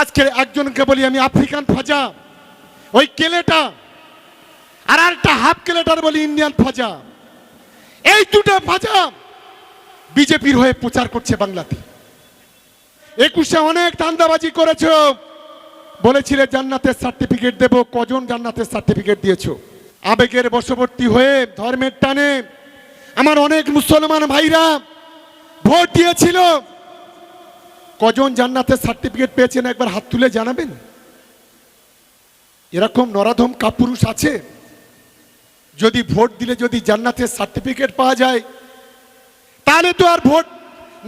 আজকে একজনকে বলি, আমি আফ্রিকান ফাজা ওই কেলেটা, আর একটা হাফ কেলেটার বলি, ইন্ডিয়ান ফাজা এই দুটো ফাজা বিজেপির হয়ে প্রচার করছে বাংলাতে। একুশে অনেক ধান্দাবাজি করেছ। বলেছিলে, জান্নাতের সার্টিফিকেট দেব। কজন জান্নাতের সার্টিফিকেট দিয়েছ? আবেগের বশবর্তী হয়ে, ধর্মের টানে, আমার অনেক মুসলমান ভাইরা ভোট দিয়েছিল। কজন জান্নাতের সার্টিফিকেট পেয়েছেন একবার হাত তুলে জানাবেন? এরকম নরাধম কাপুরুষ আছে? যদি ভোট দিলে যদি জান্নাতের সার্টিফিকেট পাওয়া যায়, তাহলে তো আর ভোট,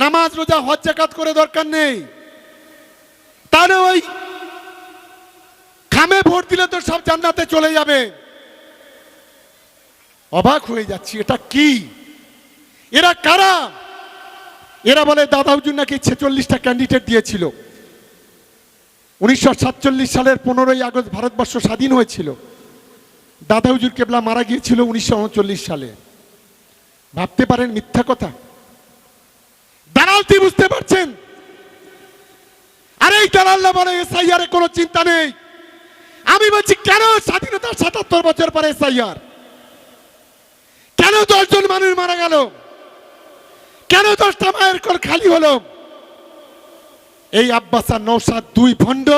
নামাজ, রোজা, হজ, জাকাত করে দরকার নেই। তাহলে ওই খামে ভোট দিলে তো সব জান্নাতে চলে যাবে। অবাক হয়ে যাচ্ছি, এটা কি? এরা কারা? এরা বলে দাদা হুজুর নাকি ছেচল্লিশটা ক্যান্ডিডেট দিয়েছিল। উনিশশো সাতচল্লিশ সালের পনেরোই আগস্ট ভারতবর্ষ স্বাধীন হয়েছিল। দাদা হুজুর কেবলা মারা গিয়েছিল উনিশশো উনচল্লিশ সালে। ভাবতে পারেন মিথ্যা কথা? দালালতি বুঝতে পারছেন? আরে এই দালাল্লা বলে এসআইআর কোনো চিন্তা নেই। আমি বলছি, কেন স্বাধীনতার সাতাত্তর বছর পরে এসআইআর? কেন দশজন মানুষ মারা গেল? কেন দশটা মায়ের কল খালি হলো? এই আব্বাসা নৌসাদ দুই ভণ্ড।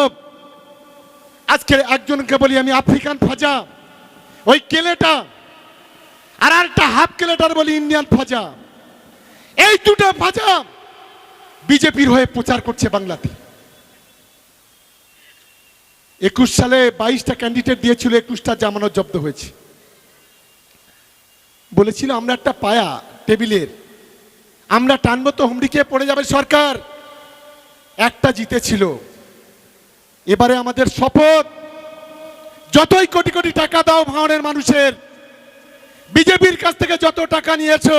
আজকে একজনকে বলি আমি আফ্রিকান ফাজা ওই কেলেটা। আর একটা হাফ কেলেটার বলি ইন্ডিয়ান ফাজা এই দুটো ফাজা বিজেপির হয়ে প্রচার করছে বাংলাতে। একুশ সালে বাইশটা ক্যান্ডিডেট দিয়েছিল, একুশটা জামানত জব্দ হয়েছে। বলেছিল, আমরা একটা পায়া, টেবিলের আমরা টানবো তো হুমড়ি খেয়ে পড়ে যাবে সরকার। একটা জিতেছিল। এবারে আমাদের শপথ। যতই কোটি কোটি টাকা দাও ভাঙনের মানুষের, বিজেপির কাছ থেকে যত টাকা নিয়েছো,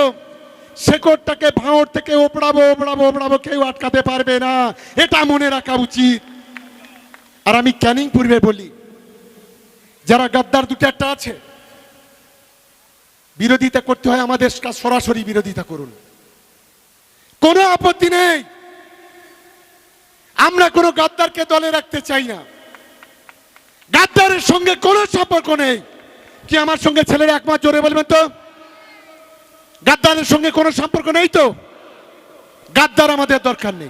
শেকড়টাকে ভাঙড় থেকে ওপড়াবো ওপড়াবো ওপড়াবো, কেউ আটকাতে পারবে না। এটা মনে রাখা উচিত। আর আমি ক্যানিং পূর্বে বলি, যারা গাদ্দার দুটো একটা আছে, বিরোধিতা করতে হয় আমাদের সরাসরি বিরোধিতা করুন। কোনো আপত্তি নেই। আমরা কোনো গাদ্দারকে দলে রাখতে চাই না। গাদ্দারের সঙ্গে কোনো সম্পর্ক নেই। কি আমার সঙ্গে ছেলেরা একমাস জোরে বলবেন তো? গাদ্দারের সঙ্গে কোনো সম্পর্ক নেই তো? গাদ্দার আমাদের দরকার নেই।